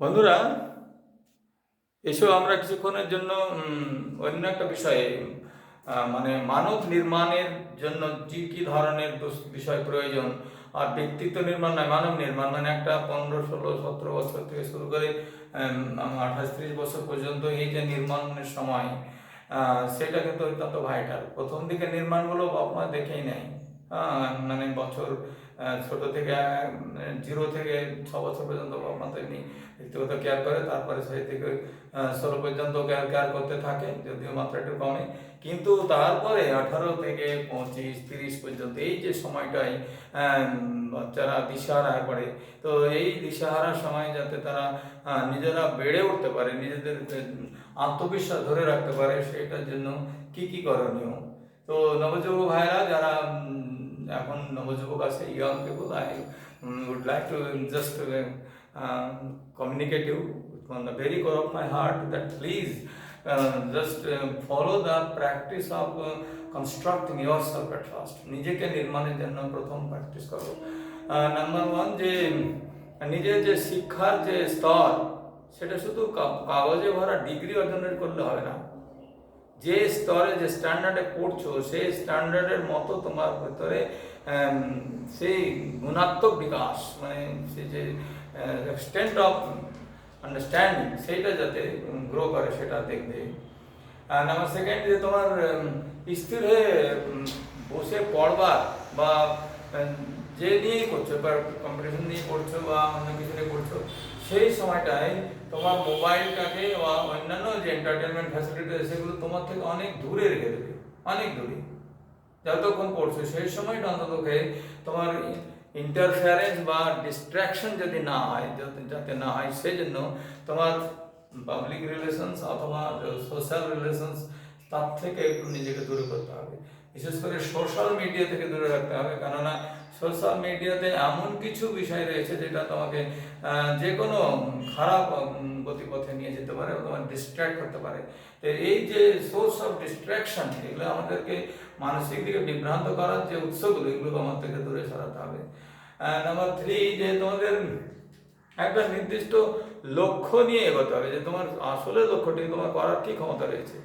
বন্ধুরা, এসো আমরা কিছুক্ষণের জন্য অন্য একটা বিষয়ে মানে মানব নির্মাণের জন্য কি কি ধরনের বিষয় প্রয়োজন? আর ব্যক্তিত্ব নির্মাণ নয়, মানব নির্মাণ মানে একটা পনেরো, ষোলো, সতেরো বছর থেকে শুরু করে আঠাশ, ত্রিশ বছর পর্যন্ত এই যে নির্মাণের সময় সেটা কিন্তু অত্যন্ত ভাইটাল প্রথম দিকে নির্মাণগুলো মা দেখেই নেয় মানে বছর ছোট থেকে জিরো থেকে ছ বছর পর্যন্ত বাবা মা তো এমনি ব্যক্তিগত কেয়ার করে, তারপরে সেই থেকে ষোলো পর্যন্ত কেয়ার কেয়ার করতে থাকে, যদিও মাত্রা একটু কমে। কিন্তু তারপরে আঠারো থেকে পঁচিশ, তিরিশ পর্যন্ত এই যে সময়টাই বাচ্চারা দিশাহারা করে তো এই দিশাহারার সময় যাতে তারা নিজেরা বেড়ে উঠতে পারে, নিজেদের আত্মবিশ্বাস ধরে রাখতে পারে, সেটার জন্য কি কি করণীয়? তো নবযুবক ভাইরা যারা এখন নবযুবক আছে young people I would like to just communicative on the very core of my heart that please just follow the practice of constructing yourself at first নিজেকে নির্মাণের জন্য প্রথম প্র্যাকটিস করো। নাম্বার ওয়ান যে, নিজের যে শিক্ষার যে স্তর, সেটা শুধু কাগজে ভরা ডিগ্রি অর্জনের করলে হবে না। যে স্তরে, যে স্ট্যান্ডার্ডে পড়ছো, সেই স্ট্যান্ডার্ডের মতো তোমার ভেতরে সেই গুণাত্মক বিকাশ মানে সেই যে এক্সটেন্ট অফ আন্ডারস্ট্যান্ডিং সেইটা যাতে গ্রো করে, সেটা দেখবে। আর নাম্বার সেকেন্ড যে তোমার স্থির হয়ে বসে পড়বার বা যে নিয়েই করছ এবার কম্পিটিশন নিয়ে পড়ছো বা অন্য কিছু নিয়ে পড়ছো সেই সময়টায় তোমার মোবাইলটাকে বা অন্যান্য যে এন্টারটেনমেন্ট ফ্যাসিলিটি সেগুলো তোমার থেকে অনেক দূরে রেখে দেবে। অনেক দূরে। যতক্ষণ পড়ছো, সেই সময়টা অন্ততকে তোমার ইন্টারফারেন্স বা ডিস্ট্রাকশন যদি না হয়, যাতে না হয়, সেজন্য তোমার পাবলিক রিলেশনস অথবা সোশ্যাল রিলেশনস তার থেকে একটু নিজেকে দূরে করতে হবে। বিশেষ করে সোশ্যাল মিডিয়া থেকে দূরে রাখতে হবে। কেননা সোশ্যাল মিডিয়াতে এমন কিছু বিষয় রয়েছে যেটা তোমাকে যে কোনো খারাপ গতিপথে নিয়ে যেতে পারে এবং তোমার ডিস্ট্র্যাক্ট করতে পারে। তো এই যে সোর্স অফ ডিস্ট্র্যাকশন এগুলো আমাদেরকে মানসিক দিকে বিভ্রান্ত করার যে উৎসগুলো এগুলো আমার থেকে দূরে সরাতে হবে। নাম্বার থ্রি যে তোমাদের একটা নির্দিষ্ট লক্ষ্য নিয়ে এগোতে হবে, যে তোমার আসলে লক্ষ্যটি তোমার করার কি ক্ষমতা রয়েছে।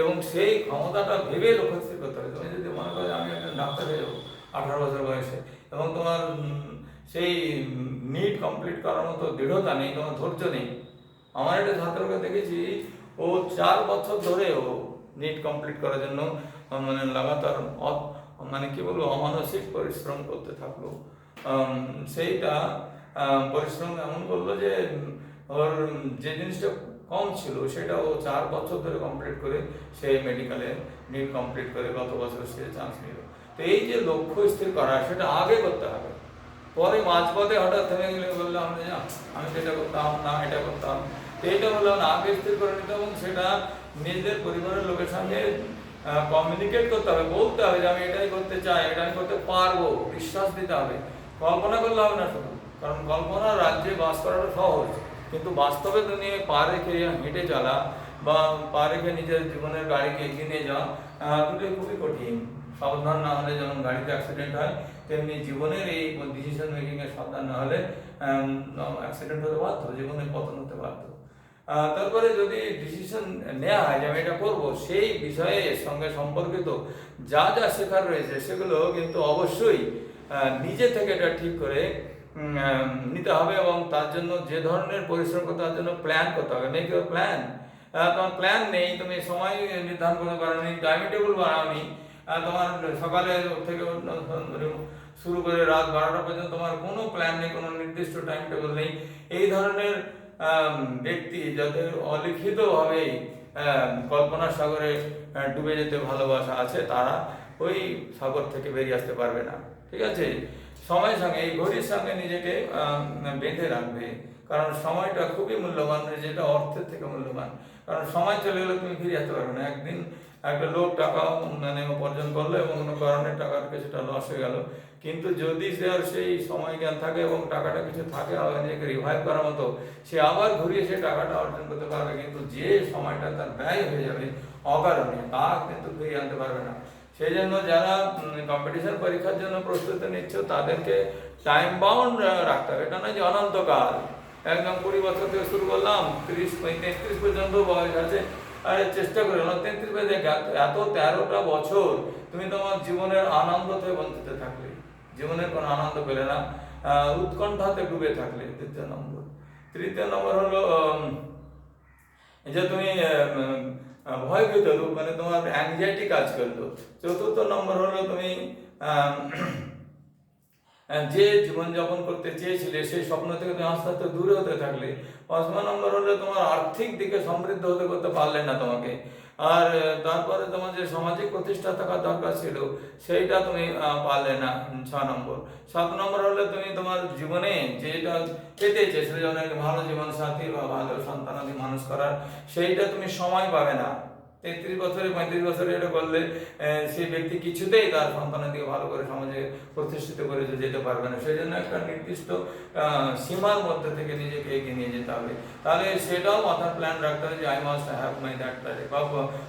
এবং সেই ক্ষমতাটা ভেবে লক্ষ্য স্থির করতে হবে। তুমি যদি মনে করো আমি একটা ডাক্তার হয়ে যাব, আঠারো বছর বয়সে, এবং তোমার সেই নিট কমপ্লিট করার মতো দৃঢ়তা নেই, কোনো ধৈর্য নেই। আমার একটা ছাত্রকে দেখেছি, ও চার বছর ধরে ও নিট কমপ্লিট করার জন্য মানে লাগাতার মানে কি বলব, অমানসিক পরিশ্রম করতে থাকল। সেইটা পরিশ্রম এমন করল যে, ওর যে জিনিসটা কম ছিল, সেটা ও চার বছর ধরে কমপ্লিট করে সেই মেডিকেলে নিট কমপ্লিট করে গত বছর সে চান্স নিল। তো এই যে লক্ষ্য স্থির করা, সেটা আগে করতে হবে। পরে মাঝপথে হঠাৎ থেমে গেলে বললাম যে "আহ, আমি সেটা করতাম না এটা করতাম। এইটা বললাম না আগে স্থির করে নিতে এবং সেটা নিজেদের পরিবারের লোকের সঙ্গে কমিউনিকেট করতে হবে বলতে হবে যে আমি এটাই করতে চাই এটা আমি করতে পারব বিশ্বাস দিতে হবে। কল্পনা করলে হবে না শুধু কারণ কল্পনা রাজ্যে বাস করাটা সহজ। কিন্তু বাস্তবে দুনিয়ায় পা রেখে হেঁটে চলা বা পা রেখে নিজের জীবনের গাড়িকে এগিয়ে নিয়ে যাওয়া দুটোই খুবই কঠিন। সাবধান না হলে যেমন গাড়িতে অ্যাক্সিডেন্ট হয়, তেমনি জীবনের এই ডিসিশন মেকিং এ সাবধান না হলে অ্যাক্সিডেন্ট হতে বাধ্য জীবনে পতন হতে বাধ্য। তারপরে যদি ডিসিশন নেওয়া হয় যে আমি এটা করব, সেই বিষয়ে সঙ্গে সম্পর্কিত যা যা শেখার রয়েছে, সেগুলো কিন্তু অবশ্যই নিজে থেকে এটা ঠিক করে নিতে হবে এবং তার জন্য যে ধরনের পরিশ্রম করতে তার জন্য প্ল্যান করতে হবে। মেক ইউর প্ল্যান তোমার প্ল্যান নেই, তুমি সময় নির্ধারণ করতে পারোনি টাইম টেবিল বানাওনি তোমার সকালে থেকে শুরু করে রাত বারোটা পর্যন্ত তোমার কোনো প্ল্যান নেই, কোনো নির্দিষ্ট টাইম টেবিল নেই। এই ধরনের ব্যক্তি যাদের অলিখিতভাবেই কল্পনা সাগরে ডুবে যেতে ভালোবাসা আছে, তারা ওই সাগর থেকে বেরিয়ে আসতে পারবে না। ঠিক আছে? সময়ের সঙ্গে, এই ঘড়ির সঙ্গে নিজেকে বেঁধে রাখবে। কারণ সময়টা খুবই মূল্যবান, যেটা অর্থের থেকে মূল্যবান। কারণ সময় চলে গেলে তুমি ফিরে আসতে পারবে না। একদিন একটা লোক টাকা মানে উপার্জন করল এবং কোনো কারণে টাকার কিছুটা লস হয়ে গেল। কিন্তু যদি সে আর সেই সময় জ্ঞান থাকে এবং টাকাটা কিছু থাকে আবার নিজেকে রিভাইভ করার মতো, সে আবার ঘুরিয়ে সে টাকাটা অর্জন করতে পারবে। কিন্তু যে সময়টা তার ব্যয় হয়ে যাবে, অকারণে, তা কিন্তু ফিরিয়ে আনতে পারবে না। সেই জন্য যারা কম্পিটিশন পরীক্ষার জন্য প্রস্তুতি নিচ্ছ, তাদেরকে টাইম বাউন্ড রাখতে হবে। এটা নয় যে অনন্তকাল। একদম কুড়ি বছর থেকে শুরু করলাম, তিরিশ তেত্রিশ পর্যন্ত বয়স আছে। আরে চেষ্টা করে তেত্রিশ পর্যন্ত এত- তেরোটা বছর তুমি তোমার জীবনের আনন্দ থেকে বঞ্চিত থাকলে, জীবনের কোনো আনন্দ পেলে না উৎকণ্ঠাতে ডুবে থাকলে দ্বিতীয় নম্বর। তৃতীয় নম্বর হলো যে তুমি ভয় পেত মানে তোমার অ্যাংজাইটি কাজ করল। চতুর্থ নম্বর হলো তুমি যে জীবনযাপন করতে চেয়েছিলে, সেই স্বপ্ন থেকে তুমি আস্তে আস্তে দূরে হতে থাকলে পাঁচমা নম্বর হলো তোমার আর্থিক দিকে সমৃদ্ধ হতে করতে পারলে না তোমাকে। আর তারপরে তোমার যে সামাজিক প্রতিষ্ঠা থাকার দরকার ছিল, সেইটা তুমি পারলে না, ছ নম্বর। সাত নম্বর হলে তুমি তোমার জীবনে যেটা পেতে চেয়েছিলে, যেমন ভালো জীবন সাথী বা ভালো সন্তানাদি মানুষ করার, সেইটা তুমি সময় পাবে না। তেত্রিশ বছরে, পঁয়ত্রিশ বছরে এটা করলে সেই ব্যক্তি কিছুতেই তার সন্তানের দিকে ভালো করে সমাজে প্রতিষ্ঠিত করে যেতে পারবে না। সেই জন্য একটা নির্দিষ্ট সীমার মধ্যে থেকে নিজেকে এগিয়ে নিয়ে যেতে হবে। তাহলে সেটাও মাথার প্ল্যান রাখতে হবে যে I must have my that বা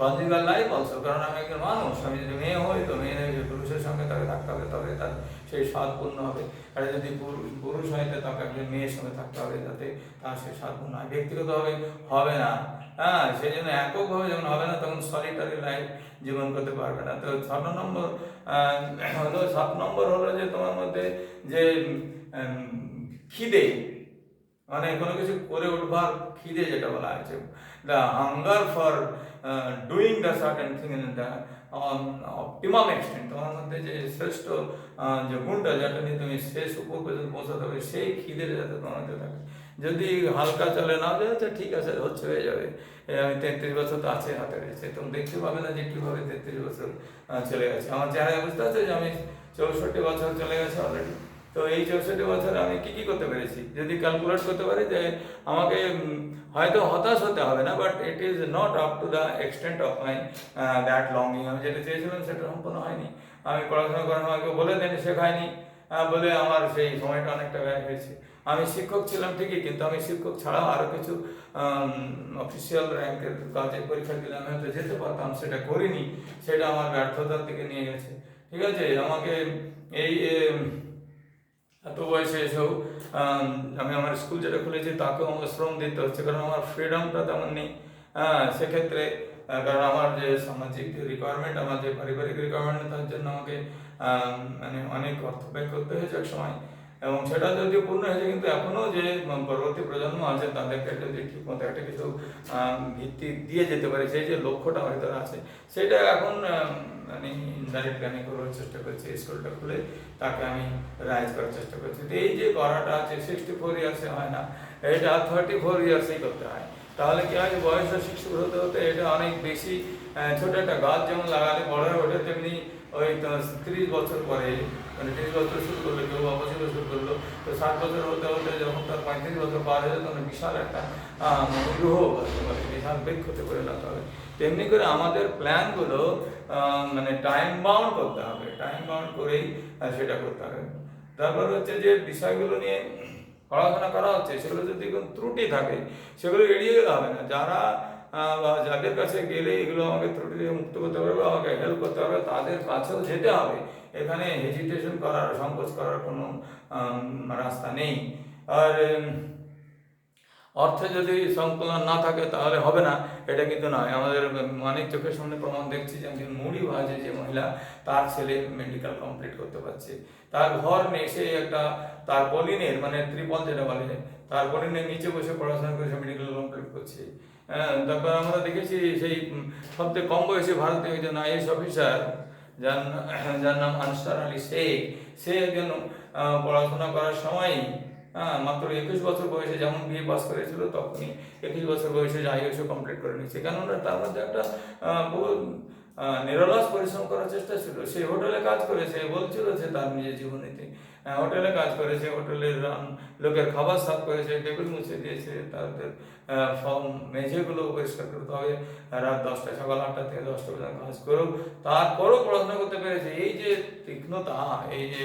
কনজিগাল লাইফ অলসো কারণ আমি একজন মানুষ, আমি যদি মেয়ে হই, তো মেয়ে পুরুষের সঙ্গে তাকে থাকতে হবে, তবে তার সেই স্বাদ পূর্ণ হবে। আর যদি পুরুষ হয় তাকে একজন মেয়ের সঙ্গে থাকতে হবে, যাতে তার সেই স্বাদ পূর্ণ হয়। ব্যক্তিগতভাবে হবে না। হ্যাঁ সেই জন্য এককভাবে যখন হবে না, তখন সলিটারি লাইফ জীবন করতে পারবে না। তো ষাট নম্বর হলো সাত নম্বর হলো যে তোমার মধ্যে যে খিদে মানে কোনো কিছু করে উঠবার খিদে যেটা বলা আছে the hunger for doing the certain thing in the optimum extent তোমার মধ্যে যে শ্রেষ্ঠ যে গুণটা, যেটা নিয়ে তুমি শেষ উপর পর্যন্ত পৌঁছাতে হবে, সেই খিদে যাতে তোমার মধ্যে থাকে। যদি হালকা চলে না যায়, তো ঠিক আছে, হচ্ছে হয়ে যাবে। আমি তেত্রিশ বছর তো আছে হাতে রয়েছে তুমি দেখতে পাবে না যে কীভাবে তেত্রিশ বছর চলে গেছে। আমার চেহারা অবস্থা আছে যে আমি চৌষট্টি বছর চলে গেছে অলরেডি তো এই চৌষট্টি বছরে আমি কি কি করতে পেরেছি? যদি ক্যালকুলেট করতে পারি যে আমাকে হয়তো হতাশ হতে হবে না but it is not up to the extent of my that longing আমি যেটা চেয়েছিলাম সেটা সম্পূর্ণ হয়নি। আমি পড়াশোনা করার আমাকে বলে দেন শেখায়নি। বলে আমার সেই সময়টা অনেকটা ব্যয় হয়েছে। আমি শিক্ষক ছিলাম ঠিকই কিন্তু আমি শিক্ষক ছাড়াও আরও কিছু অফিসিয়াল র্যাঙ্কের কাজে পরীক্ষা দিলে আমি হয়তো যেতে পারতাম সেটা করিনি সেটা আমার ব্যর্থতার দিকে নিয়ে গেছে। ঠিক আছে আমাকে এই এত বয়সে এসেও আম, আমি আমার স্কুল যেটা খুলেছি তাকেও আমাকে শ্রম দিতে হচ্ছে কারণ আমার ফ্রিডমটা তেমন নেই। হ্যাঁ সেক্ষেত্রে কারণ আমার যে সামাজিক রিকোয়ারমেন্ট আমার যে পারিবারিক রিকোয়ারমেন্ট তার জন্য আমাকে মানে অনেক অর্থ ব্যয় করতে হয়েছে এক সময়। এবং সেটা যদিও পূর্ণ হয়েছে, কিন্তু এখনও যে পরবর্তী প্রজন্ম আছে, তাদেরকে যদি ঠিক মতো একটা কিছু ভিত্তি দিয়ে যেতে পারে, সেই যে লক্ষ্যটা হয়তো আছে, সেটা এখন আমি ইনডাইরেক্টলি আমি করার চেষ্টা করছি, স্কুলটা খুলে তাকে আমি রাইজ করার চেষ্টা করছি। এই যে করাটা আছে সিক্সটি ফোর ইয়ার্সে হয় না, এটা থার্টি ফোর ইয়ার্সেই করতে হয়। তাহলে কি হয় বয়স সিক্সটি হতে হতে এটা অনেক বেশি ছোট একটা গাছ যেমন লাগালে বড় হয়ে ওঠে, তেমনি ওই তিরিশ বছর পরে মানে তিরিশ বছর শুরু করল, কেউ বা বছর করল, তো ষাট বছর হতে হতে যখন তার পঁয়ত্রিশ বছর পার হয়ে তখন বিশাল একটা মানে গ্রহ পারে বিশাল বৃক্ষতে পরিণত হবে। তেমনি করে আমাদের প্ল্যানগুলো মানে টাইম বাউন্ড করতে হবে। টাইম বাউন্ড করেই সেটা করতে হবে। তারপর হচ্ছে যে বিষয়গুলো নিয়ে পড়াশোনা করা হচ্ছে, সেগুলো যদি কোনো ত্রুটি থাকে, সেগুলো এড়িয়ে গেলে হবে না। যারা যাদের কাছে গেলে এগুলো আমাকে ত্রুটি থেকে মুক্ত করতে হবে বা আমাকে হেল্প করতে হবে, তাদের কাছেও যেতে হবে। এখানে হেজিটেশন করার, সংকোচ করার কোনো রাস্তা নেই। আর অর্থে যদি সংকলন না থাকে তাহলে হবে না এটা কিন্তু নয়। আমাদের অনেক চোখের সামনে প্রমাণ দেখছি যে একজন মুড়ি ভাজে যে মহিলা তার ছেলে মেডিকেল কমপ্লিট করতে পারছে। তার ঘর নেই সে একটা তার বলিনের মানে ত্রিপল যেটা বলে তার বলিনের নিচে বসে পড়াশোনা করে সে মেডিকেল কমপ্লিট করছে। হ্যাঁ, তারপর আমরা দেখেছি সেই সবথেকে কম বয়সী ভারতীয় একজন আইএস অফিসার যার যার নাম আনসার আলী শেখ। সে একজন পড়াশোনা করার সময় মাত্র একুশ বছর বয়সে যেমন বিএ পাস করেছিল, তখনই একুশ বছর বয়সে আইএসও কমপ্লিট করে নিচ্ছে কেননা তার মধ্যে একটা নিরলস পরিশ্রম করার চেষ্টা ছিল। সে হোটেলে কাজ করেছে বলছিল যে তার নিজের জীবনীতে হোটেলে কাজ করেছে, হোটেলের লোকের খাবার সাফ করেছে, টেবিল মুছে দিয়েছে, তাদের মেঝেগুলো পরিষ্কার করতে হবে, রাত দশটা, সকাল আটটা থেকে দশটা পর্যন্ত কাজ করেও তারপরও পড়াশোনা করতে পেরেছে। এই যে তীক্ষ্ণতা, এই যে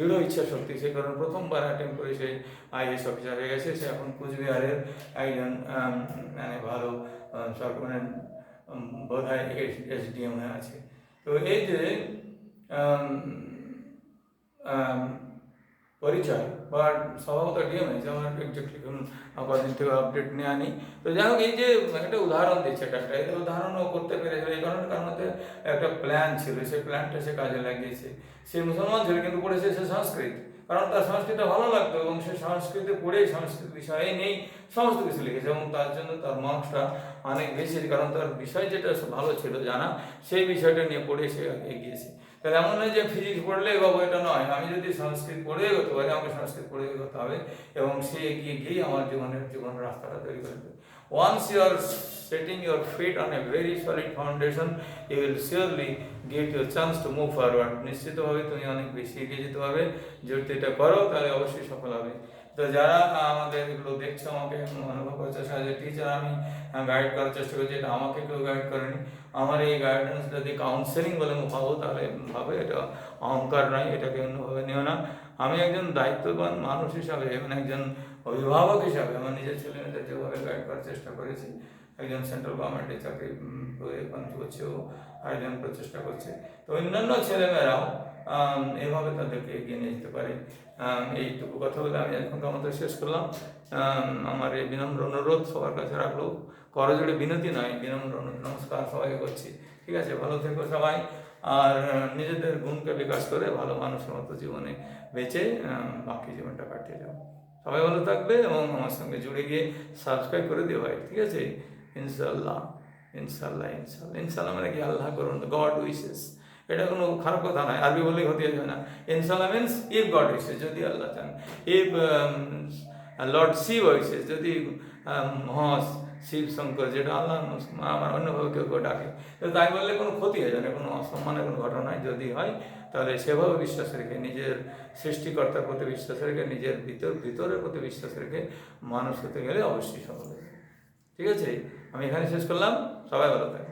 দৃঢ় ইচ্ছা শক্তি, সে কারণে প্রথমবার অ্যাটেম্প করে সে আইএস অফিসার হয়ে গেছে। সে এখন কুচবিহারের একজন মানে ভালো সরকার বোধ হয় এসডিএম হয়ে আছে। তো এই যে পরিচয় বা স্বভাবত ডিএমএস আমার এক্সাক্টলি কদিন থেকে আপডেট নিয়ে আনি তো যাই হোক, এই যে একটা উদাহরণ দিচ্ছে এটা একটা এই উদাহরণও করতে পেরেছিল এই কারণে কারণ একটা প্ল্যান ছিল, সেই প্ল্যানটা সে কাজে লাগিয়েছে। সে মুসলমান ছিল কিন্তু পড়েছে সে সংস্কৃত। কারণ তার সংস্কৃতটা ভালো লাগতো এবং সে সংস্কৃতে পড়ে সংস্কৃত বিষয়ে নেই, সমস্ত কিছু লিখেছে এবং তার জন্য তার মার্কসটা অনেক বেশি। কারণ তার বিষয় যেটা ভালো ছিল জানা, সেই বিষয়টা নিয়ে পড়ে সে এগিয়েছে। তাহলে এমন নয় যে ফিজিক্স পড়লে বাবু এটা নয়। আমি যদি সংস্কৃত পড়ে এগোতে পারি, আমাকে সংস্কৃত পড়ে এগোতে হবে এবং সে এগিয়ে গিয়েই আমার জীবনের জীবনের রাস্তাটা তৈরি করে দেবে। Once you are setting your feet on a very solid foundation you will surely get your chance to move forward নিশ্চিতভাবে তুমি অনেক বেশি এগিয়ে যেতে পারবে। যদি এটা করো, তাহলে অবশ্যই সফল হবে। তো যারা আমাদের এগুলো দেখছে আমাকে অনুভব অ্যাজ এ টিচার আমি গাইড করার চেষ্টা করছি, এটা আমাকে কেউ গাইড করেনি। আমার এই গাইডেন্স যদি কাউন্সেলিং বলে ভাবো তাহলে ভাবে এটা অহংকার নয়, এটাকে অন্যভাবে নিও না। আমি একজন দায়িত্ববান মানুষ হিসাবে মানে একজন অভিভাবক হিসাবে, আমার নিজের ছেলে মেয়েদের যেভাবে গাইড করার চেষ্টা করেছি, একজন সেন্ট্রাল গভর্নমেন্টের চাকরি এখন করছে ও আরেকজন প্রচেষ্টা করছে। তো অন্যান্য ছেলেমেয়েরাও এভাবে তাদেরকে এগিয়ে নিয়ে যেতে পারে। এইটুকু কথা বলে আমি এখনকার মতো শেষ করলাম। আমার এই বিনম্র অনুরোধ সবার কাছে রাখল। করজোড়ে বিনতি নয়, বিনম্র নমস্কার সবাইকে করছি। ঠিক আছে, ভালো থেকো সবাই। আর নিজেদের গুণকে বিকাশ করে ভালো মানুষের মতো জীবনে বেঁচে বাকি জীবনটা কাটিয়ে যাও। সবাই ভালো থাকবে এবং আমার সঙ্গে জুড়ে গিয়ে সাবস্ক্রাইব করে দিও ভাই, ঠিক আছে? ইনশাল্লাহ ইনশাল্লাহ ইনশাল্লাহ ইনশাল্লাহ মানে কি? আল্লাহ করুন গড উইসেস এটা কোনো খারাপ কথা নয়, আরবি বললেই ক্ষতি যাবে না। ইনশাল্লাহ মিনস ইফ গড উইসেস যদি আল্লাহ চান। ইফ লর্ড শিব উইসেস যদি মহাস শিব শঙ্কর যেটা আল্লাহ আমার অন্যভাবে কেউ কেউ ডাকে, তো তাই বললে কোনো ক্ষতি হয়ে না, কোনো অসম্মানের কোনো ঘটনা যদি হয়, তাহলে সেভাবে বিশ্বাস রেখে, নিজের সৃষ্টিকর্তার প্রতি বিশ্বাস রেখে, নিজের ভিতর, ভিতরের প্রতি বিশ্বাস রেখে মানুষ হতে গেলে অবশ্যই সফল ঠিক আছে? আমি এখানে শেষ করলাম। সবাই ভালো থাকবে